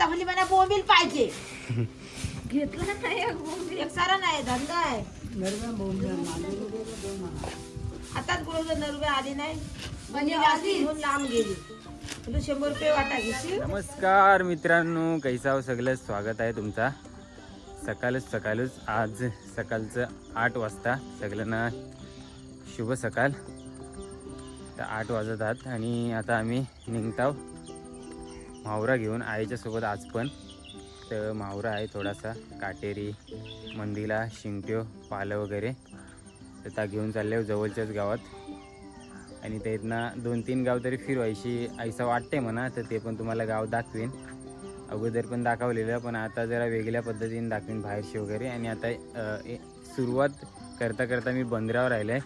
आता म्हणजे मला बोंबील पाहिजे. घेतला नाही एक बोंबील. एक सारा नाही धंदा आहे. आताच नरवे आली नाही. म्हणजे आधी घेऊन लांब गेली. तुला शंभर रुपये वाटा घेशील? नमस्कार मित्रांनो कैसा हो सगळं? स्वागत आहे तुमचा. सकाळच सकाळच आज सकाळचं आठ वाजता. सगळ्यांना शुभ सकाळ तर आठ वाजत आहात आणि आता आम्ही निघताव मावरा घेऊन आईच्या सोबत आज पण. तर मावरा आहे थोडासा काटेरी मंदिला शिंगट्यो पालं वगैरे. तर त्या घेऊन चालले हो जवळच्याच गावात. आणि त्यातनं दोन तीन गाव तरी फिरवायची ऐसा वाटते म्हणा तर ते पण तुम्हाला गाव दाखवेन. अगोदर पण दाखवलेलं पण आता जरा वेगळ्या पद्धतीने दाखवेन बाहेरशी वगैरे. आणि आता ए- सुरुवात करता करता मी बंदरावर राहिलं आहे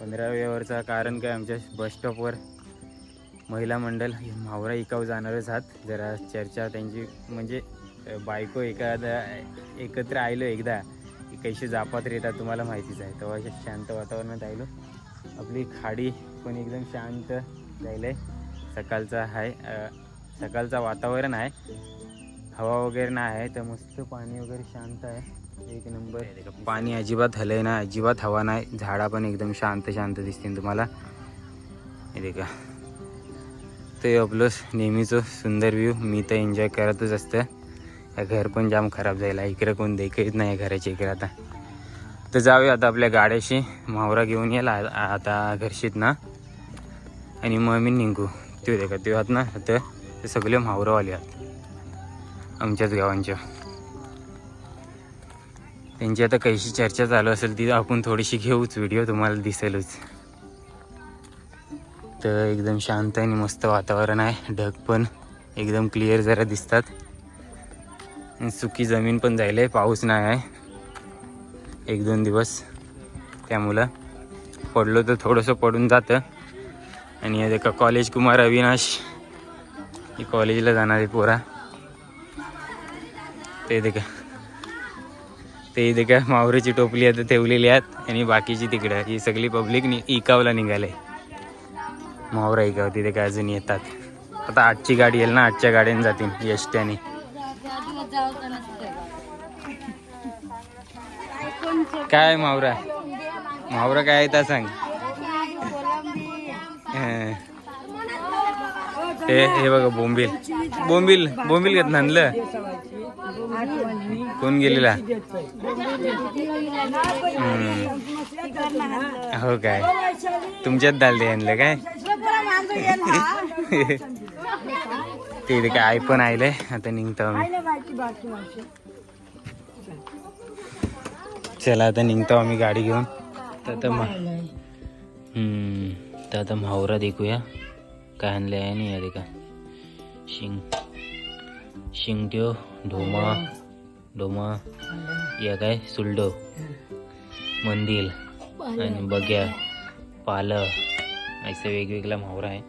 बंदरावरचा कारण काय? आमच्या बस स्टॉपवर महिला मंडळ मावरा इकाव जाणारच आहात जरा चर्चा त्यांची म्हणजे बायको एखादा एकत्र आलो एकदा कैसे जापात येतात तुम्हाला माहितीच आहे. तेव्हा शांत वातावरणात आलो आपली खाडी पण एकदम शांत राहिलं आहे सकाळचा आहे सकाळचा वातावरण आहे. हवा वगैरे नाही आहे तर मस्त पाणी वगैरे शांत आहे. एक नंबर. पाणी अजिबात हलय ना अजिबात हवा नाही. झाडा पण एकदम शांत शांत दिसतील तुम्हाला. हे देखा. ते आपलं नेहमीचं सुंदर व्ह्यू मी तर एन्जॉय करतच असतं या घर पण जाम खराब जायला इकडे कोण देखत नाही घराच्या इकडे आता. तर जाऊया आता आपल्या गाड्याशी. मावरा घेऊन यायला आता घरशीत ना. आणि मग मी निघू. ते देखा ते आहात ना. तर ते सगळे मावरावाले आहात आमच्याच गावांच्या. त्यांची आता कशी चर्चा चालू असेल ती आपण थोडीशी घेऊच. व्हिडिओ तुम्हाला दिसेलच. इथं एकदम शांत आणि मस्त वातावरण आहे. ढग पण एकदम क्लिअर जरा दिसतात. आणि सुकी जमीन पण जायला आहे पाऊस नाही आहे. एक दोन दिवस त्यामुळं पडलो तर थोडंसं पडून जातं. आणि हे देखा कॉलेज कुमार अविनाश ही कॉलेजला जाणारी पोरा. ते देखा ते देखा मावरीची टोपली आता ठेवलेली आहेत आणि बाकीची तिकडं. ही सगळी पब्लिक नि इकावला निघाले. मावराई गाव तिथे काय अजून येतात. आता आजची गाडी येईल ना आजच्या गाड्याने जातील एसट्याने काय मावरा? मावरा काय आहे ता सांग. हे हे बघा बोंबील. बोंबील बोंबील घेत आणलं? कोण गेलेला? हो काय? तुमच्यात दाल दे आणलं काय? ते काय आई पण आयलंय आता निघतो आम्ही. चला आता निघतो आम्ही गाडी घेऊन. तर आता तर आता म्हावरा देखूया. काय आणलं आहे नाही आहे का शिंग शिंगट्यो ढोमा डोमा या काय? सुलडो मंदिल आणि बग्या पालं असं वेगवेगळा मावरा आहे.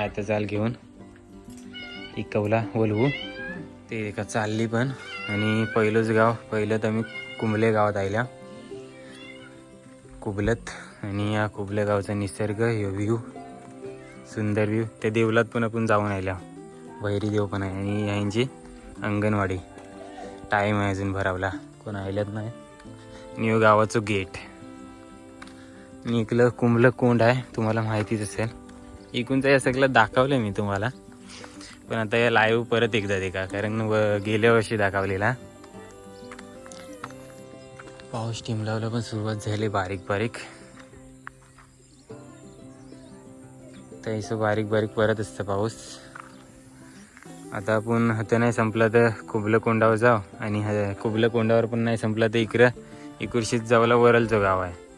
आता चाल घेऊन. इकवला वलवू. ते एका चालली पण. आणि पहिलंच गाव पहिलं तर आम्ही कुंबले गावात आयल्या. कुबलत आणि या कुबले गावचा निसर्ग हे व्ह्यू सुंदर व्ह्यू त्या देवलात पण आपण जाऊन आल्या वैरी देव पण आहे. आणि यांची अंगणवाडी. टाईम आहे अजून भरावला. कोण आयल्यात नाही. आणि गावाचं गेट आणि इकलं कुंबलं कोंड आहे तुम्हाला माहितीच असेल. इकूनचं या सगळं दाखवलं मी तुम्हाला. पण आता या लाईव्ह परत एकदा दे का कारण व- गेल्या वर्षी दाखवलेला. पाऊस टिमलावला पण सुरुवात झाली बारीक बारीक. तर बारीक बारीक परत असतं पाऊस. आता आपण हत नाही संपलं तर कुबलं कोंडावर जाऊ. आणि ह- कुबलं कोंडावर पण नाही संपलं तर इकडं इकडशीच जावला वरलचं गाव आहे.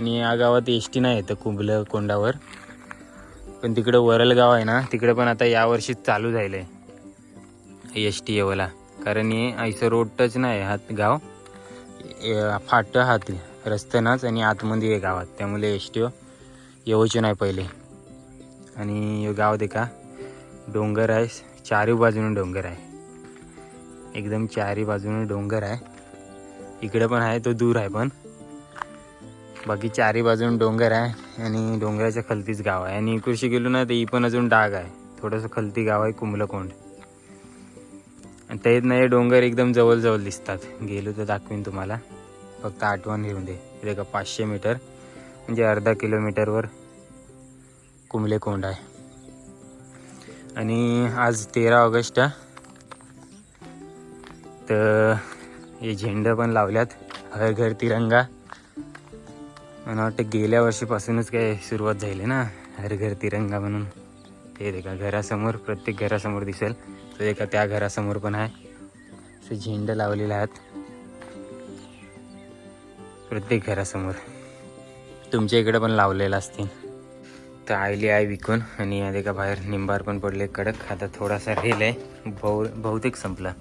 आणि या गावात एस टी नाही येतं कुबलं कोंडावर. पण तिकडं वरल गाव आहे ना तिकडं पण आता यावर्षी चालू झालं आहे एस टी येवला. कारण हे ऐसं रोड टच नाही हात गाव. फाट हात रस्त्यानाच आणि आतमध्ये आहे. गावात त्यामुळे एस टी येऊचे नाही पहिले. आणि हे गाव देखा डोंगर आहे चारी बाजूने डोंगर आहे. एकदम चारी बाजूने डोंगर आहे. इकडे पण आहे तो दूर आहे पण. बाकी चारी बाजून डोंगर आहे आणि डोंगराच्या खलतीच गाव आहे. आणि इकडशी गेलो ना तर ही पण अजून डाग आहे. थोडंसं खलती गाव आहे कुंभलकोंड. आणि तेच नाही डोंगर एकदम जवळजवळ दिसतात. गेलो तर दाखवीन तुम्हाला. फक्त आठवण घेऊन दे. इथे का पाचशे मीटर म्हणजे अर्धा किलोमीटरवर कुंभलेकोंड आहे. आणि आज तेरा ऑगस्ट तर हे झेंडं पण लावल्यात. हर घर तिरंगा. मला वाटतं गेल्या वर्षीपासूनच काय सुरुवात झाली ना. हर घर तिरंगा म्हणून. हे देखा घरासमोर प्रत्येक घरासमोर दिसेल. तर एका त्या घरासमोर पण आहे. असे झेंडं लावलेले आहेत. प्रत्येक घरासमोर. तुमच्या इकडे पण लावलेलं असतील. तर आयली आहे विकून आणि या देखा बाहेर निंबार पण पडले कडक. आता थोडासा रेल आहे बहु बहुतेक संपला.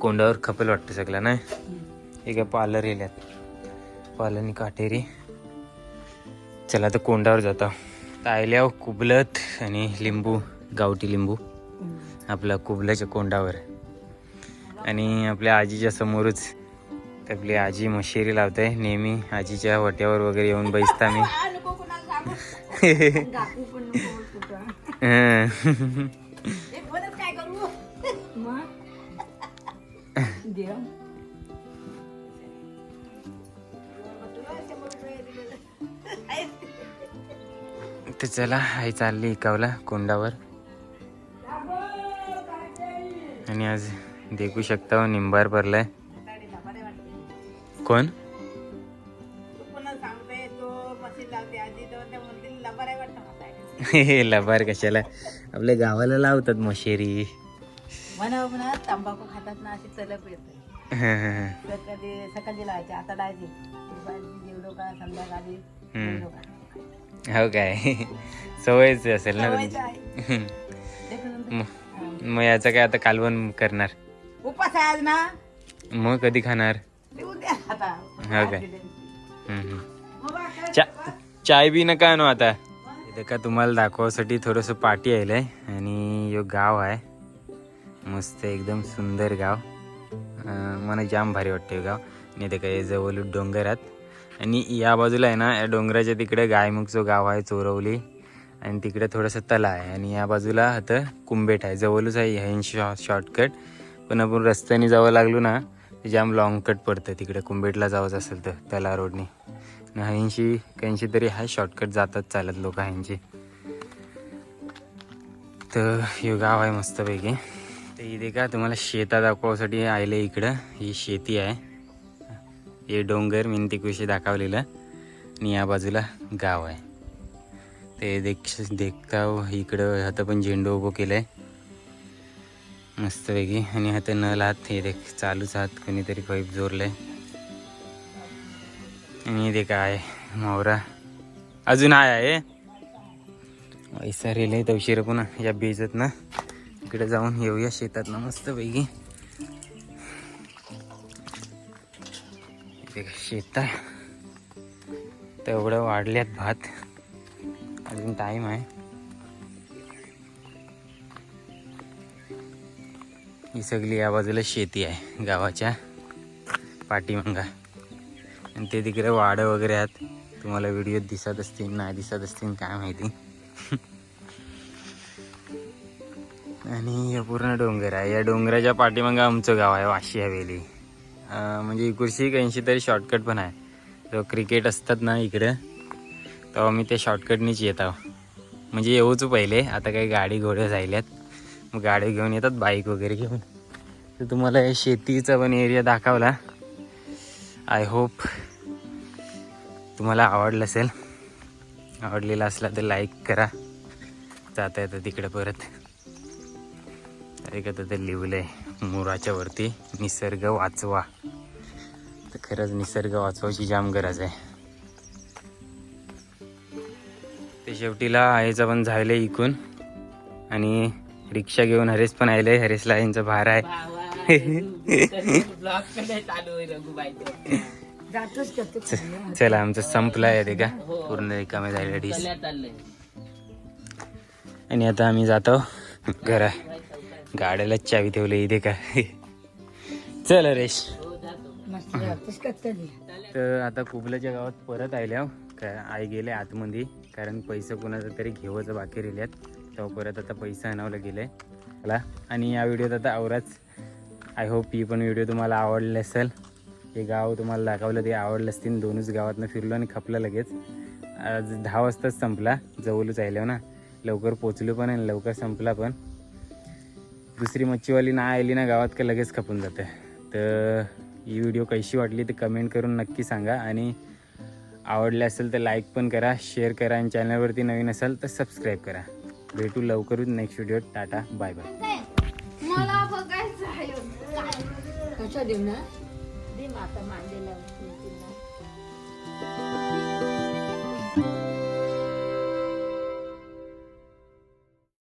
कोंडावर खपल वाटतं सगळं नाही? एका पार्लर रेल्यात पालनी काटेरी. चला तर कोंडावर जातो. तर आयल्यावर कुबलत आणि लिंबू गावठी लिंबू. आपल्या कुबल्याच्या कोंडावर. आणि आपल्या आजीच्या समोरच आपली आजी मशेरी लावते नेहमी आजीच्या वट्यावर वगैरे येऊन बैसता मी. हं. तर चला आई चालली इकावला कोंडावर. आणि आज देखू शकता निंबार भरलाय. कोण? म्हणतील लबार कशाला? आपल्या गावाला लावतात मशेरी. म्हणा तंबाखू खातात ना अशी तलप येते हं, सकाळी लावायचे आता जेवढं का संध्याकाळी हं. काय सवयच असेल ना. देखून मग याचं काय आता कालवण करणार? उपास आहे आज ना. मग कधी खाणार? हो काय चा चाय बी नका आणू आता. इथं का तुम्हाला दाखवासाठी थोडंसं पाठी आहे आणि यो गाव आहे. मस्त एकदम सुंदर गाव. अं, मला जाम भारी वाटते हे गाव. आणि इथं काय जवळ डोंगरात आणि या बाजूला आहे ना या डोंगराच्या तिकडे गायमुखचं गाव आहे चोरवली. आणि तिकडे थोडंसं तला आहे. आणि या बाजूला आता कुंभेट आहे. जवळच आहे ह्या शॉ शॉर्टकट पण आपण रस्त्याने जावं लागलो ना जाम लॉंग कट पडतं तिकडे. कुंभेटला जावंच असेल तर तला रोडने ऐंशी काहीशी तरी हा शॉर्टकट जातात चालत लोक ह्यांची. तर हे गाव आहे मस्तपैकी. तर इथे का तुम्हाला शेता दाखवासाठी आले इकडं. ही शेती आहे. हे डोंगर मी तिकुशी दाखवलेलं. आणि या बाजूला गाव आहे. ते देख देखता इकडं आता पण झेंडू उभं केलं आहे मस्तपैकी. आणि हात नल हात हे देख चालूच हात कोणीतरी पाईप जोरलंय. आणि ते काय मावरा. अजून आहे आहे. पैसा रेल आहे उशीर पुन्हा. या बेजत ना इकडे जाऊन येऊया शेतात ना मस्तपैकी. इथे काय तेवढं वाढल्यात भात. अजून टाईम आहे. ही सगळी या बाजूला शेती आहे गावाच्या पाठीमागा. आणि ते तिकडे वाडं वगैरे आहेत. तुम्हाला व्हिडिओ दिसत असतील नाही दिसत असतील काय माहिती. आणि हे पूर्ण डोंगर आहे. या डोंगराच्या पाठीमागं आमचं गाव आहे वाशी हवेली. म्हणजे इकडची काहीशी तरी शॉर्टकट पण आहे. तो क्रिकेट असतात ना इकडं तेव्हा मी त्या शॉर्टकटनीच येत आहो. म्हणजे येऊच पहिले आता काही गाडी घोडे राहिल्यात मग गाडी घेऊन येतात बाईक वगैरे घेऊन. तर तुम्हाला शेतीचा पण एरिया दाखवला. आय होप तुम्हाला आवडलं असेल. आवडलेला असला तर लाईक करा. जाता येतं तिकडे परत. एक आता ते आहे मोराच्या वरती निसर्ग वाचवा. तर खरंच निसर्ग वाचवायची जाम गरज आहे. ते शेवटीला आईचं पण झालंय इकून. आणि रिक्षा घेऊन हरेश पण आले हरेशला यांचं भार आहे. चला आमचं संपलाय ते का? पूर्ण रिकामे झाले डिस आणि आता आम्ही जातो घरा गाड्याला चावी ठेवली इथे का चल रेश तर आता कुबलाच्या गावात परत आल्या का आई गेले आतमध्ये कारण पैसे कोणाचं तरी घेवायचं बाकी राहिल्यात. तेव्हा परत आता पैसे आणावला गेले मला आणि या व्हिडिओत आता आवराच. आय होप ही पण व्हिडिओ तुम्हाला आवडले असेल. हे गाव तुम्हाला दाखवलं ते आवडलं असतील. दोनच गावातनं फिरलो आणि खपलं लगेच. आज दहा वाजताच संपला. जवळच आलो ना. लवकर पोचलो पण आणि लवकर संपला पण. दुसरी मच्छीवाली ना आली ना गावात का लगेच खपून जाते. तर ही व्हिडिओ कशी वाटली ते कमेंट करून नक्की सांगा आणि आवडले असेल तर लाईक पण करा शेअर करा आणि चॅनलवरती नवीन असाल तर सबस्क्राईब करा. भेटू लवकरच next video tata bye bye मला बघायचं